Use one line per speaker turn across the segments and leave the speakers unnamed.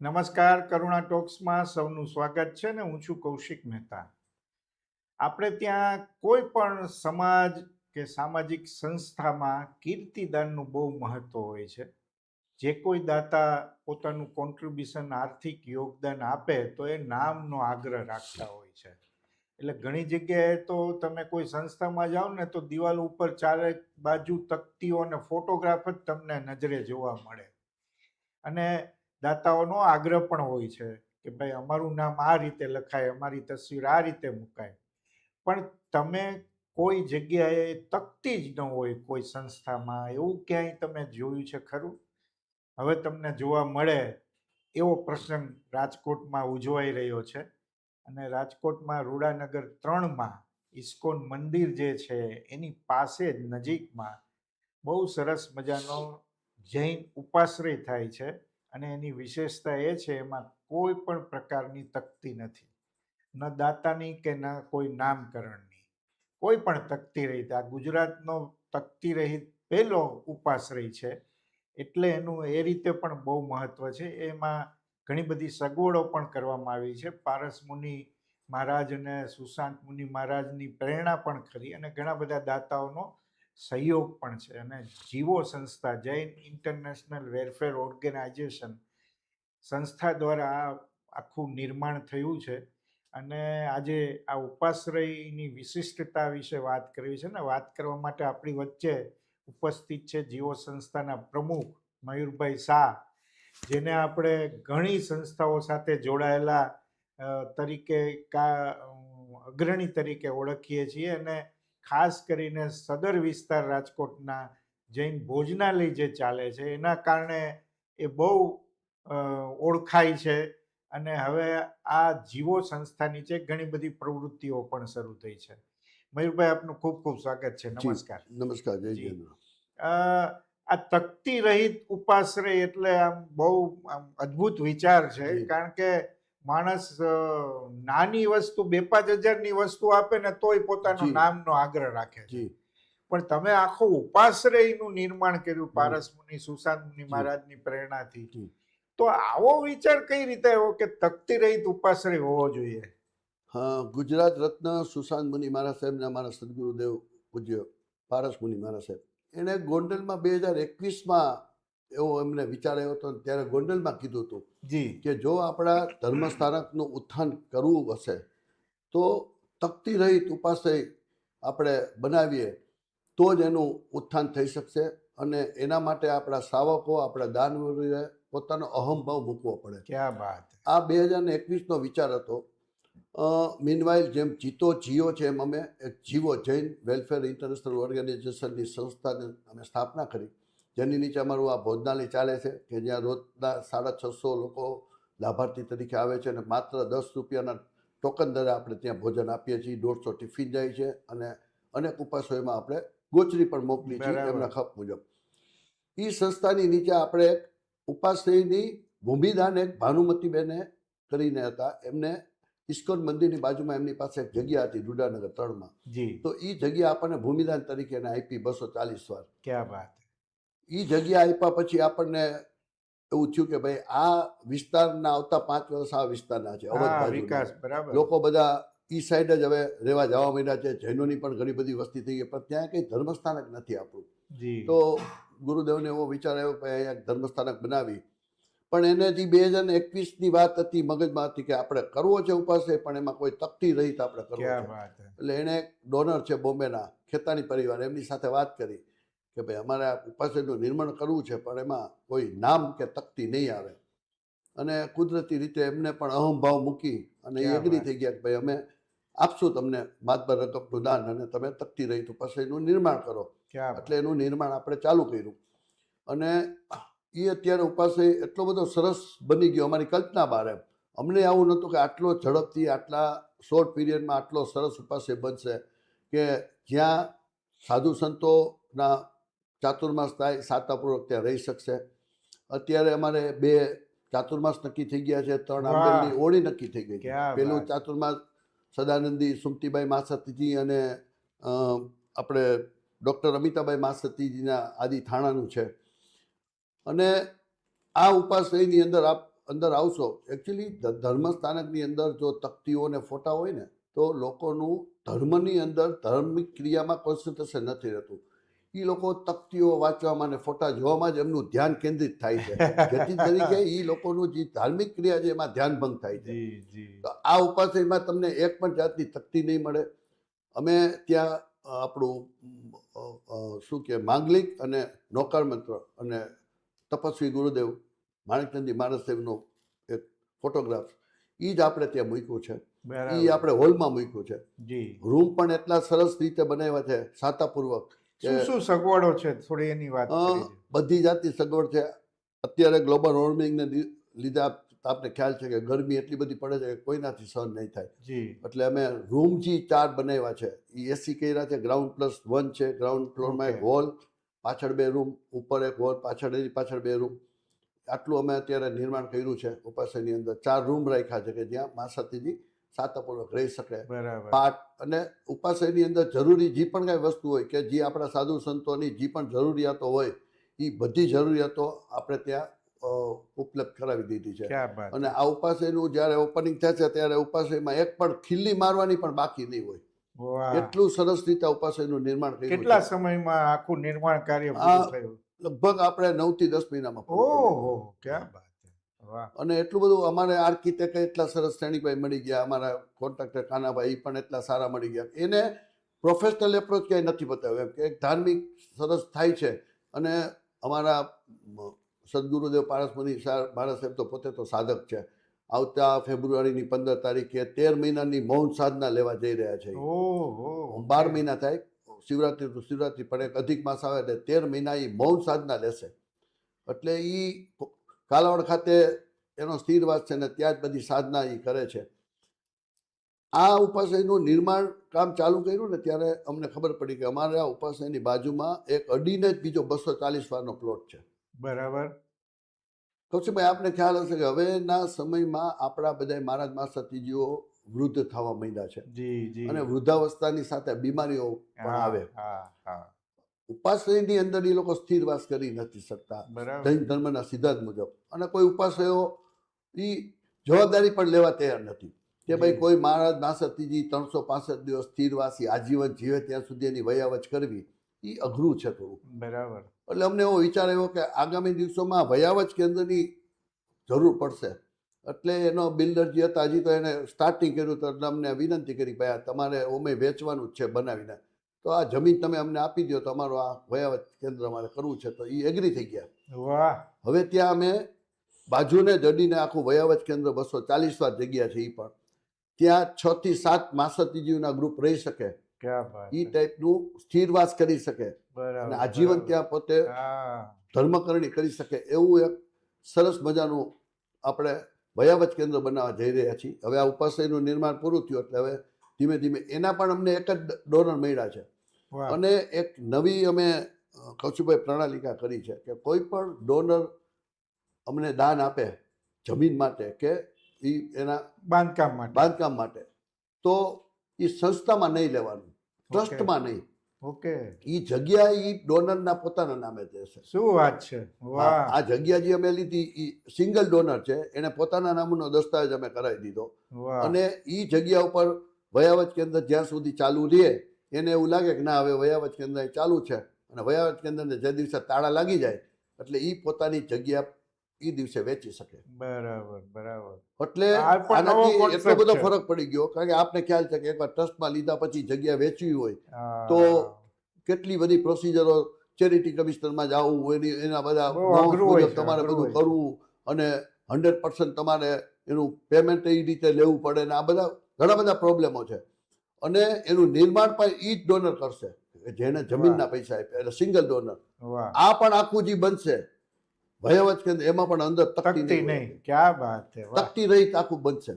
નમસ્કાર, કરુણા ટોક્સમાં સૌનું સ્વાગત છે ને હું છું કૌશિક મહેતા. આપણે ત્યાં કોઈ પણ સમાજ કે સામાજિક સંસ્થામાં કીર્તિદાનનું બહુ મહત્વ હોય છે. જે કોઈ દાતા પોતાનું કોન્ટ્રીબ્યુશન આર્થિક યોગદાન આપે તો એ નામનો આગ્રહ રાખતા હોય છે. એટલે ઘણી જગ્યાએ તો તમે કોઈ સંસ્થામાં જાઓ ને તો દિવાલ ઉપર ચારે બાજુ તકતીઓ અને ફોટોગ્રાફ જ તમને નજરે જોવા મળે. અને દાતાઓનો આગ્રહ પણ હોય છે કે ભાઈ, અમારું નામ આ રીતે લખાય, અમારી તસવીર આ રીતે મુકાય. પણ તમે કોઈ જગ્યાએ તકતી જ ન હોય કોઈ સંસ્થામાં, એવું ક્યાંય તમે જોયું છે ખરું? હવે તમને જોવા મળે એવો પ્રસંગ રાજકોટમાં ઉજવાઈ રહ્યો છે અને રાજકોટમાં રૂડાનગર ત્રણમાં ઇસ્કોન મંદિર જે છે એની પાસે જ નજીકમાં બહુ સરસ મજાનો જૈન ઉપાશ્રય થાય છે. અને એની વિશેષતા એ છે, એમાં કોઈ પણ પ્રકારની તકતી નથી. ન દાતાની કે ન કોઈ નામકરણની. કોઈ પણ તકતી રહિત, આ ગુજરાતનો તકતી રહિત પહેલો ઉપાશ્રય છે, એટલે એનું એ રીતે પણ બહુ મહત્વ છે. એમાં ઘણી બધી સગવડો પણ કરવામાં આવી છે. પારસ મુનિ મહારાજ અને સુશાંત મુનિ મહારાજની પ્રેરણા પણ ખરી અને ઘણા બધા દાતાઓનો સહયોગ પણ છે અને જીવો સંસ્થા, જૈન ઇન્ટરનેશનલ વેરફેર ઓર્ગેનાઇઝેશન સંસ્થા દ્વારા આખું નિર્માણ થયું છે. અને આજે આ ઉપાશ્રયની વિશિષ્ટતા વિશે વાત કરવી છે ને, વાત કરવા માટે આપણી વચ્ચે ઉપસ્થિત છે જીવો સંસ્થાના પ્રમુખ મયુરભાઈ શાહ, જેને આપણે ઘણી સંસ્થાઓ સાથે જોડાયેલા તરીકે કા, અગ્રણી તરીકે ઓળખીએ છીએ અને ખાસ કરીને સદર વિસ્તાર રાજકોટના જૈન ભોજનાલય જે ચાલે છે એના કારણે એ બહુ ઓળખાય છે અને હવે આ જીવો સંસ્થા નીચે ઘણી બધી પ્રવૃત્તિઓ પણ શરૂ થઈ છે. મયુરભાઈ આપનું ખૂબ ખૂબ સ્વાગત છે. નમસ્કાર.
નમસ્કાર જય
અ, આ તકતી રહિત ઉપાશ્રય એટલે આમ બહુ આમ અદ્ભુત વિચાર છે કારણ કે માણસ નાની વસ્તુ બે પાંચ હજારની વસ્તુ આપે ને તોય પોતાનું. નામનો આગ્રહ રાખે છે. પણ તમે આખો ઉપાશ્રયનું નિર્માણ કર્યું. પારસ મુનિ સુશાંત મુનિ મહારાજની પ્રેરણાથી. તો આવો વિચાર કઈ રીતે આવ્યો કે તકતી રહિત ઉપાશ્રય હોવો જોઈએ?
હા ગુજરાત રત્ન સુશાંત મુનિ મહારાજ સાહેબને અમારા સદગુરુદેવ પૂજ્ય પારસ મુનિ મહારાજ સાહેબ. એણે ગોંડલમાં બે હજાર એકવીસમાં એવો એમને વિચાર આવ્યો હતો ત્યારે ગોંડલમાં કીધું હતું
જી.
કે જો આપણા ધર્મસ્થાનકનું ઉત્થાન કરવું હશે તો તકતી રહિત ઉપાસય આપણે બનાવીએ તો જ એનું ઉત્થાન થઈ શકશે અને એના માટે આપણા શ્રાવકો આપણા દાનવીરોએ પોતાનો અહમભાવ મૂકવો પડે.
ક્યાં વાત
આ બે હજાર ને એકવીસનો વિચાર હતો. મીનવાઇલ જેમ જીતો જીઓ છે એમ અમે એક જીવો જૈન વેલફેર ઇન્ટરનેશનલ ઓર્ગેનાઇઝેશનની સંસ્થાને અમે સ્થાપના કરી. જેની નીચે અમારું આ ભોજનાલય ચાલે છે કે જ્યાં રોજના સાડા છસો લોકો લાભાર્થી તરીકે આવે છે અને માત્ર દસ રૂપિયાના ટોકન દરે આપણે ત્યાં ભોજન આપીએ છીએ. દોઢસો ટિફિન જાય છે અને અનેક ઉપાસોમાં આપણે ગોચરી પણ મોકલી છે
બરાબર.
એમના ખપ મુજબ. એ સંસ્થાની નીચે આપણે એક ઉપાશ્રયની ભૂમિદાન એક ભાનુમતીબેને કરીને હતા. એમને ઇસ્કોન મંદિરની બાજુમાં એમની પાસે એક જગ્યા હતી રૂડાનગર ત્રણમાં. તો એ જગ્યા આપણને ભૂમિદાન તરીકે આપી બસો ચાલીસ વાર.
ક્યાં બાત
એ જગ્યા આપ્યા પછી આપણને એવું થયું કે ભાઈ આ વિસ્તારના આવતા પાંચ વર્ષ આ વિસ્તારના છે.
વિકાસ બરાબર.
લોકો બધા ઈ સાઈડ જ હવે રહેવા જવા માંડ્યા છે જૈનોની પણ ઘણી બધી વસ્તી થઈ ગઈ પણ ત્યાં કંઈ ધર્મસ્થાનક નથી આપણું. તો ગુરુદેવને એવો વિચાર આવ્યો કે અહીંયા ધર્મસ્થાનક બનાવી. પણ એને જે બે હજાર એકવીસ એકવીસની વાત હતી મગજમાં હતી કે આપણે કરવો છે ઉપાસે પણ એમાં કોઈ તકતી રહી આપણે કરવો. એટલે એણે ડોનર છે બોમ્બેના ખેતાની પરિવાર એમની સાથે વાત કરી. કે ભાઈ અમારે આ ઉપાસનનું નિર્માણ કરવું છે પણ એમાં કોઈ નામ કે તકતી નહીં આવે. અને કુદરતી રીતે એમને પણ અહમભાવ મૂકી અને એ એગ્રી થઈ ગયા કે ભાઈ અમે આપશું તમને માતબર રકમનું દાન અને તમે તકતી રહિત ઉપાસનનું નિર્માણ કરો. એટલે એનું નિર્માણ આપણે ચાલુ કર્યું. અને એ અત્યારે ઉપાસય એટલો બધો સરસ બની ગયો અમારી કલ્પના બહાર એમ અમને આવું નહોતું કે આટલો ઝડપથી આટલા શોર્ટ પીરિયડમાં આટલો સરસ ઉપાસય બનશે કે જ્યાં સાધુ સંતોના ચાતુર્માસ થાય સાતાપૂર્વક ત્યાં રહી શકશે. અત્યારે અમારે બે ચાતુર્માસ નક્કી થઈ ગયા છે ત્રણ. આંબેલની ઓળી નક્કી થઈ ગઈ પેલું ચાતુર્માસ સદાનંદી સુમતીબાઈ માસતીજી અને આપણે ડૉક્ટર અમિતાભાઈ માસતીજીના આદિ થાણાનું છે. અને આ ઉપાશ્રયની અંદર આપ અંદર આવશો એકચ્યુઅલી ધર્મસ્થાનકની અંદર જો તકતીઓ અને ફોટા હોય ને તો લોકોનું ધર્મની અંદર ધાર્મિક ક્રિયામાં કોન્સન્ટ્રેશન નથી રહેતું. એ લોકો તકતીઓ વાંચવામાં અને ફોટા જોવામાં જ એમનું ધ્યાન કેન્દ્રિત થાય છે. જેથી તરીકે એ લોકોનું જે ધાર્મિક ક્રિયા છે એમાં ધ્યાન ભંગ થાય છે. તો આ ઉપાશ્રયમાં તમને એક પણ જાતની તકતી નહીં મળે. અમે ત્યાં આપણું શું કે માંગલિક અને નોકાર મંત્ર અને તપસ્વી ગુરુદેવ માણેકચંદી માણસદેવનો એક ફોટોગ્રાફ એ જ આપણે ત્યાં મૂક્યું છે. એ આપણે હોલમાં મૂક્યું છે. રૂમ પણ એટલા સરસ રીતે બનાવ્યા છે સાતાપૂર્વક.
શું શું સગવડો છે? થોડી એની વાત.
બધી જાતની સગવડ છે. અત્યારે ગ્લોબલ વોર્મિંગને લીધે આપને ખ્યાલ છે કે ગરમી એટલી બધી પડે છે કે કોઈનાથી સહન નહીં થાય.
જી.
એટલે અમે રૂમ જી ચાર બનાવ્યા છે. એ એસી કર્યા છે ગ્રાઉન્ડ પ્લસ વન છે ગ્રાઉન્ડ ફ્લોરમાં એક હોલ પાછળ બે રૂમ ઉપર એક હોલ પાછળ એની પાછળ બે રૂમ. આટલું અમે અત્યારે નિર્માણ કર્યું છે ઉપાસની અંદર ચાર રૂમ રાખ્યા છે કે જ્યાં મા સતીજી સાતાપૂર્વક રહી શકે. પાઠ અને ઉપાસયની અંદર જરૂરી જે પણ કાંઈ વસ્તુ હોય કે જે આપણા સાધુ સંતોની જે પણ જરૂરિયાતો હોય એ બધી જરૂરિયાતો આપણે ત્યાં ઉપલબ્ધ કરાવી દીધી છે. અને આ ઉપાસયનું જ્યારે ઓપનિંગ થશે ત્યારે ઉપાસયમાં એક પણ ખીલ્લી મારવાની પણ બાકી નહીં હોય. એટલું સરસ રીતે ઉપાસયનું નિર્માણ કર્યું
કેટલા સમયમાં આખું નિર્માણ કાર્ય થયું?
લગભગ આપણે નવથી દસ મહિનામાં
ઓહો ક્યાં છે
અને એટલું બધું અમારે આર્કિટેક્ટ એટલા સરસ શ્રેણીભાઈ મળી ગયા અમારા કોન્ટ્રાક્ટર કાનાભાઈ પણ એટલા સારા મળી ગયા. એને પ્રોફેશનલ એપ્રોચ ક્યાંય નથી બતાવ્યો એમ કે એક ધાર્મિક સરસ થાય છે. અને અમારા સદગુરુદેવ પારસમુનિ મારા સાહેબ તો પોતે તો સાધક છે. આવતા ફેબ્રુઆરીની પંદર તારીખે તેર મહિનાની મૌન સાધના લેવા જઈ રહ્યા છે. બાર મહિના થાય શિવરાત્રી તો શિવરાત્રી પણ એક અધિક માસ આવે એટલે તેર મહિના એ મૌન સાધના લેશે. એટલે એ કાલાવડ ખાતે એનો સ્થિરવાસ છે ને ત્યાં જ બધી સાધના એ કરે છે. આ ઉપાશ્રયનું નિર્માણ કામ ચાલુ કર્યું ને ત્યારે અમને ખબર પડી કે અમારા ઉપાશ્રયની બાજુમાં એક અડીને જ બીજો બસો ચાલીસ વારનો પ્લોટ છે.
બરાબર.
કૌશિકભાઈ આપને ખ્યાલ હશે કે હવેના સમયમાં આપણા બધા મહારાજ માસતીજીઓ વૃદ્ધ થવા માંડ્યા છે. અને વૃદ્ધાવસ્થાની સાથે બીમારીઓ પણ આવે. ઉપાશ્રયની અંદર એ લોકો સ્થિરવાસ કરી નથી શકતા. જૈન ધર્મના સિદ્ધાંત મુજબ. અને કોઈ ઉપાશ્રયો એ જવાબદારી પણ લેવા તૈયાર નથી. કે ભાઈ કોઈ મહારાજ નાસતીજી ત્રણસો પાસઠ દિવસ સ્થિરવાસી આજીવન જીવે ત્યાં સુધી એની વયાવચ કરવી એ અઘરું છે થોડું.
બરાબર.
એટલે અમને એવો વિચાર આવ્યો કે આગામી દિવસોમાં વયાવચ કેન્દ્રની જરૂર પડશે. એટલે એનો બિલ્ડર જે હતા હજી તો એને સ્ટાર્ટિંગ કર્યું તો એટલે અમને વિનંતી કરી ભાઈ તમારે ઓમે વેચવાનું જ છે બનાવીને. તો આ જમીન તમે અમને આપી દો તો અમારું આ વયાવત કેન્દ્ર અમારે કરવું છે તો એ એગ્રી થઈ ગયા.
વાહ.
હવે ત્યાં અમે બાજુને જડીને આખું વયાવત કેન્દ્ર બસો ચાલીસ વાર જગ્યા છે એ પણ. ત્યાં છ થી સાત માસતીજીઓના ગ્રુપ રહી શકે. એ. ટાઈપનું સ્થિરવાસ કરી શકે. અને આજીવન ત્યાં પોતે ધર્મકરણી કરી શકે એવું એક સરસ મજાનું આપણે વયાવચ કેન્દ્ર બનાવવા જઈ રહ્યા છીએ. હવે આ ઉપાશ્રયનું નિર્માણ પૂરું થયું એટલે હવે ધીમે ધીમે એના પણ અમને એક જ ડોનર મળ્યા છે. અને એક નવી અમે કૌશિકભાઈ પ્રણાલિકા કરી છે કે કોઈ પણ ડોનર અમને દાન આપે જમીન માટે કે એ એના
બાંધકામ માટે.
બાંધકામ માટે તો એ સંસ્થામાં નહીં લેવાનું ટ્રસ્ટમાં નહીં.
ઓકે.
એ જગ્યા એ ડોનરના પોતાના નામે દેશે
શું વાત છે?
આ જગ્યા જે અમે લીધી એ સિંગલ ડોનર છે એને પોતાના નામનો દસ્તાવેજ અમે કરાવી દીધો. અને એ જગ્યા ઉપર વયાવચ કેન્દ્ર જ્યાં સુધી ચાલુ રહે એને એવું લાગે કે ના હવે વયાવચ કેન્દ્ર ચાલુ છે. અને વયાવચ કેન્દ્રને જે દિવસે તાળા લાગી જાય એટલે એ પોતાની જગ્યા એ દિવસે વેચી શકે.
બરાબર બરાબર.
એટલે આનાથી એટલો બધો ફરક પડી ગયો કારણ કે આપને ખ્યાલ છે કે એકવાર ટ્રસ્ટમાં લીધા પછી જગ્યા વેચવી હોય તો કેટલી બધી પ્રોસિજરો ચેરિટી કમિશનરમાં જવું એની એના બધા તમારે બધું કરવું અને હંડ્રેડ પર્સન્ટ તમારે એનું પેમેન્ટ એ રીતે લેવું પડે ને આ બધા ઘણા બધા પ્રોબ્લેમો છે. અને એનું નિર્માણ પણ ઈ જ ડોનર કરશે જેને જમીનના પૈસા આપ્યા એટલે સિંગલ ડોનર આ પણ આખું જે બનશે ભયવચ કેન્દ્ર એમાં પણ અંદર તકતી નહીં
ક્યાં વાત છે
તકતી રહિત આખું બનશે.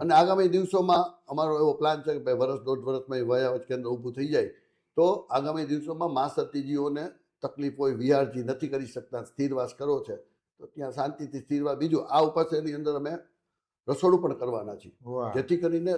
અને આગામી દિવસોમાં અમારો એવો પ્લાન છે કે ભાઈ વર્ષ દોઢ વર્ષમાં એ વયાવચ કેન્દ્ર ઊભું થઈ જાય તો આગામી દિવસોમાં મા સતીજીઓને તકલીફ હોય વિહારજી નથી કરી શકતા સ્થિરવાસ કરો છે તો ત્યાં શાંતિથી સ્થિરવાસ. બીજું આ ઉપાશ્રયની અંદર અમે રસોડું પણ કરવાના
છે.
જેથી કરીને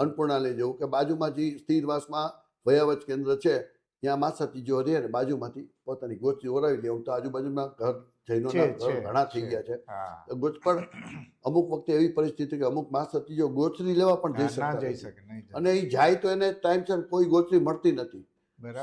અન્નપૂર્ણાલય
હા જવું. કે બાજુમાં જે સ્થિરવાસમાં વયાવચ કેન્દ્ર છે ત્યાં માસાતીજીઓ રહે ને બાજુમાંથી પોતાની ગોચી ઓરાવી લે. તો આજુબાજુમાં ઘર
છે,
ઘણા થઈ ગયા છે. ગોચ પણ અમુક વખતે એવી પરિસ્થિતિ કે અમુક માસાતીજીઓ ગોચરી લેવા પણ જઈ
શકે
અને એ જાય તો એને ટાઈમસર કોઈ ગોચરી મળતી નથી.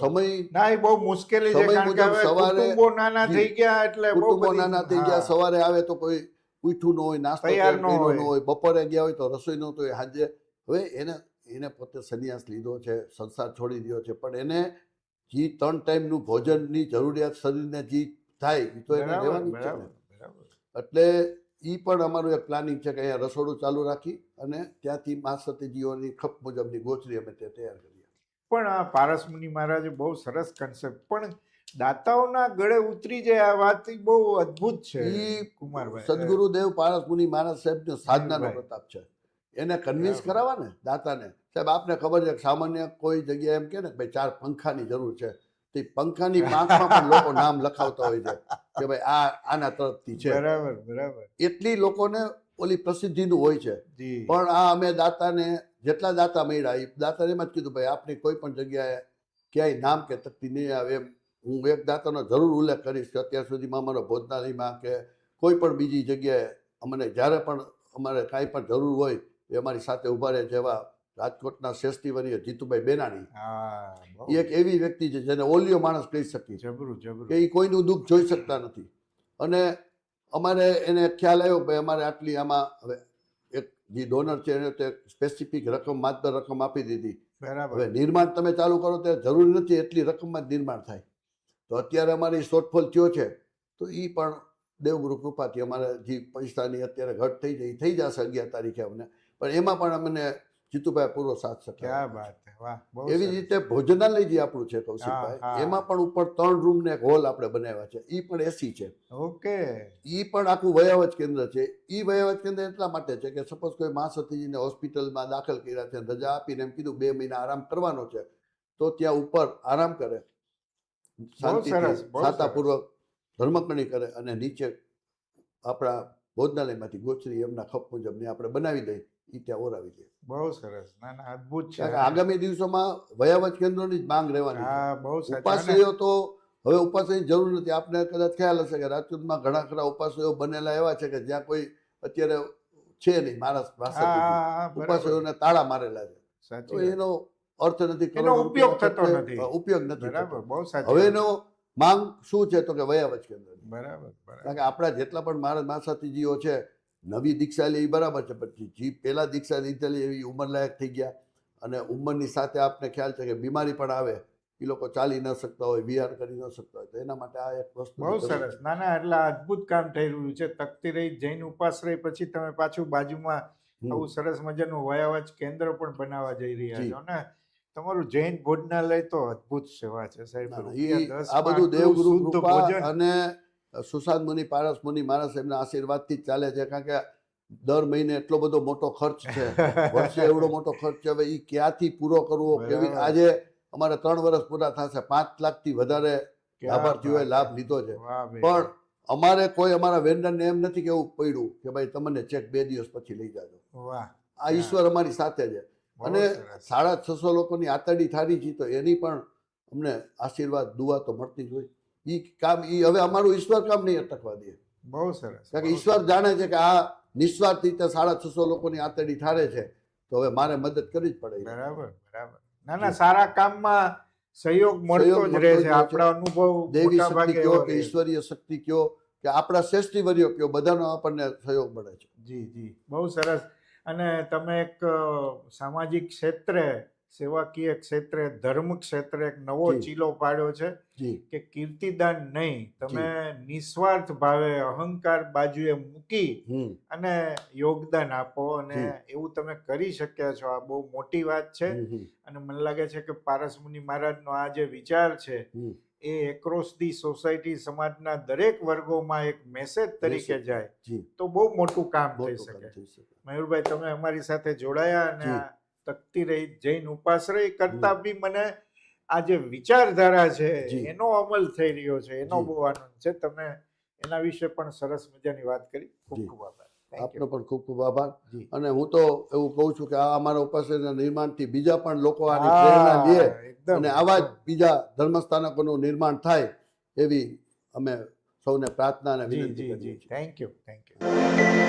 સમય
ના એ બહુ મુશ્કેલી છે કારણ કે
સવારે-
નાના થઈ ગયા એટલે
નાના થઈ ગયા સવારે આવે તો કોઈ ઉઠ્યું ન હોય નાસ્તો
ન હોય.
બપોરે ગયા હોય તો રસોઈ ન હોય સાંજે હવે એને એને પોતે સંન્યાસ લીધો છે સંસાર છોડી દીધો છે પણ એને જે ત્રણ ટાઈમનું ભોજનની જરૂરિયાત શરીરને જે થાય એ તો એને લેવાની છે. એટલે એ પણ અમારું એક પ્લાનિંગ છે કે અહીંયા રસોડું ચાલુ રાખી અને ત્યાંથી મા સતીજીઓની ખપ મુજબની ગોચરી અમે તે તૈયાર કરીએ
પણ આ પારસમુનિ મહારાજે બહુ સરસ કન્સેપ્ટ પણ દાતાઓના ગળે ઉતરી જાય આ વાત બહુ અદ્ભુત છે.
એ
કુમારભાઈ
સદગુરુદેવ પારસ મુનિ મહારાજ સાહેબનો સાધનાનો પ્રતાપ છે. એને કન્વિન્સ કરાવવા ને દાતાને. સાહેબ આપને ખબર છે સામાન્ય કોઈ જગ્યાએ એમ કે ને ભાઈ ચાર પંખાની જરૂર છે. તે પંખાની પાંખમાં પણ લોકો નામ લખાવતા હોય છે કે ભાઈ આ આના તરફથી છે.
બરાબર બરાબર.
એટલી લોકોને ઓલી પ્રસિદ્ધિનું હોય છે. પણ આ અમે દાતાને જેટલા દાતા મળ્યા એ દાતાને એમ જ કીધું ભાઈ આપની કોઈ પણ જગ્યાએ ક્યાંય નામ કે તકતી નહીં આવે એમ હું એક દાતાનો જરૂર ઉલ્લેખ કરીશ કે અત્યાર સુધીમાં અમારો ભોજનાલયમાં કે કોઈ પણ બીજી જગ્યાએ અમને જ્યારે પણ અમારે કાંઈ પણ જરૂર હોય એ અમારી સાથે ઊભા રહે જેવા રાજકોટના શ્રેષ્ઠીવર્ય જીતુભાઈ બેનાણી.
હા
એ એક એવી વ્યક્તિ છે જેને ઓલિયો માણસ કહી શકીએ.
જબરું જબરું.
કે એ કોઈનું દુઃખ જોઈ શકતા નથી. અને અમારે એને ખ્યાલ આવ્યો કે ભાઈ અમારે આટલી આમાં હવે એક જે ડોનર છે એને તે સ્પેસિફિક રકમ માત્ર રકમ આપી દીધી.
બરાબર.
હવે નિર્માણ તમે ચાલુ કરો ત્યારે જરૂરી નથી એટલી રકમમાં જ નિર્માણ થાય. તો અત્યારે અમારી શોર્ટફોલ થયો છે. તો એ પણ દેવગુરુ કૃપાથી અમારે જે પૈસાની અત્યારે ઘટ થઈ જાય થઈ જશે અગિયાર તારીખે અમને. પણ એમાં પણ અમને જીતુભાઈ પૂરો સાથ
બહુ
એવી રીતે ભોજનાલય જે આપણું છે. કૌશિકભાઈ. એમાં પણ ઉપર ત્રણ રૂમ ને એક હોલ આપણે બનાવ્યા છે. એ પણ એસી છે.
ઓકે.
એ પણ આખું વયાવત કેન્દ્ર છે. એ વયાવત કેન્દ્ર એટલા માટે છે કે સપોઝ કોઈ મા સતીજીને હોસ્પિટલમાં દાખલ કર્યા છે રજા આપીને એમ કીધું બે મહિના આરામ કરવાનો છે તો ત્યાં ઉપર આરામ કરે. શાંતિથી સાતાપૂર્વક ધર્મકણી કરે અને નીચે આપણા ભોજનાલયમાંથી ગોચરી એમના ખપ મુજબને આપણે બનાવી દઈએ એ ત્યાં ઓરાવી દઈએ.
બહુ સરસ. ના ના અદભુત છે.
આગામી દિવસોમાં વયાવત કેન્દ્રોની જ માંગ રહેવાની
હા બહુ
ઉપાશ્રયો તો હવે ઉપાસની જરૂર નથી. આપને કદાચ ખ્યાલ હશે કે રાજકોટમાં ઘણા ખરા ઉપાસયો બનેલા એવા છે કે જ્યાં કોઈ અત્યારે છે નહીં
બરાબર.
ઉપાશ્રયોને તાળા મારેલા છે. તો એનો અર્થ નથી
એનો
કરોડો
ઉપયોગ થતો નથી.
ઉપયોગ નથી
બરાબર બહુ સાચી
હવે માંગ શું છે તો કે વયાવચ કેન્દ્ર
બરાબર
કારણ કે આપણા જેટલા પણ મારા માસાતીજીઓ છે નવી દીક્ષા લે એ બરાબર છે પછી જે પહેલા દીક્ષા લીધેલી એવી ઉંમરલાયક થઈ ગયા અને ઉંમરની સાથે આપને ખ્યાલ છે કે બીમારી પણ આવે એ લોકો ચાલી ન શકતા હોય વિહાર કરી ન શકતા હોય તો એના માટે આ એક વસ્તુ
બહુ સરસ. ના ના એટલે અદ્ભુત કામ થઈ રહ્યું છે. તકતી રહી જૈન ઉપાસ રહી પછી તમે પાછું બાજુમાં આવું સરસ મજાનું વયાવચ કેન્દ્ર પણ બનાવવા જઈ રહ્યા છો ને? તમારું જૈન ભોજનાલય તો અદ્ભુત સેવા છે સાહેબ.
આ બધું દેવગુરુ કૃપા અને સુશાંત મુનિ પારસ મુનિ મહારાજ એમના આશીર્વાદથી જ ચાલે છે કારણ કે દર મહિને એટલો બધો મોટો ખર્ચ છે. વર્ષે એવડો મોટો ખર્ચ હવે એ ક્યાંથી પૂરો કરવો કેવી આજે અમારે ત્રણ વર્ષ પૂરા થશે પાંચ લાખથી વધારે લાભાર્થીઓએ લાભ લીધો છે. પણ અમારે કોઈ અમારા વેન્ડરને એમ નથી કેવું પડ્યું કે ભાઈ તમને ચેક બે દિવસ પછી લઈ જાજો. આ ઈશ્વર અમારી સાથે છે. અને સાડા છસો લોકોની આતડી થારી છે તો એની પણ અમને આશીર્વાદ દુઆ તો મળતી જ હોય. એ કામ એ હવે અમારું ઈશ્વર કામ નહીં અટકવા દે.
બહુ સરસ
કારણ કે ઈશ્વર જાણે છે કે આ નિસ્વાર્થ રીતે સાડા છસો લોકોની આતડી ઠારે છે તો હવે મારે મદદ કરવી જ પડે
બરાબર બરાબર. ના ના સારા કામમાં સહયોગ મળતો જ રહે છે આપણા અનુભવ
દેવી શક્તિ કયો કે. ઈશ્વરીય શક્તિ કયો કે આપણા શ્રેષ્ઠીવર્યો કયો બધાનો આપણને સહયોગ મળે છે.
જી જી. બહુ સરસ. અને તમે એક સામાજિક ક્ષેત્રે સેવાકીય ક્ષેત્રે ધર્મ ક્ષેત્રે એક નવો ચીલો પાડ્યો છે કે કીર્તિદાન નહીં. તમે નિસ્વાર્થ ભાવે અહંકાર બાજુએ મૂકી અને યોગદાન આપો અને એવું તમે કરી શક્યા છો. આ બહુ મોટી વાત છે અને મને લાગે છે કે પારસમુનિ મહારાજનો આ જે વિચાર છે. એ એક્રોસ ધી સોસાયટી સમાજના દરેક વર્ગોમાં એક મેસેજ તરીકે જાય તો બહુ મોટું કામ થઈ શકે. મયુરભાઈ તમે અમારી સાથે જોડાયા અને તકતી રહી જૈન ઉપાશ્રય કરતા બી મને આ જે વિચારધારા છે એનો અમલ થઈ રહ્યો છે એનો બહુ આનંદ છે. તમે એના વિશે પણ સરસ મજાની વાત કરી. ખૂબ ખૂબ આભાર.
આપનો પણ ખૂબ ખૂબ આભાર.
જી.
અને હું તો એવું કહું છું કે આ અમારા ઉપાસના નિર્માણથી બીજા પણ લોકો આની પ્રેરણા લે અને આવા જ. બીજા ધર્મસ્થાનકોનું નિર્માણ થાય એવી અમે સૌને પ્રાર્થના અને વિનંતી કરીએ છીએ.
Thank you thank you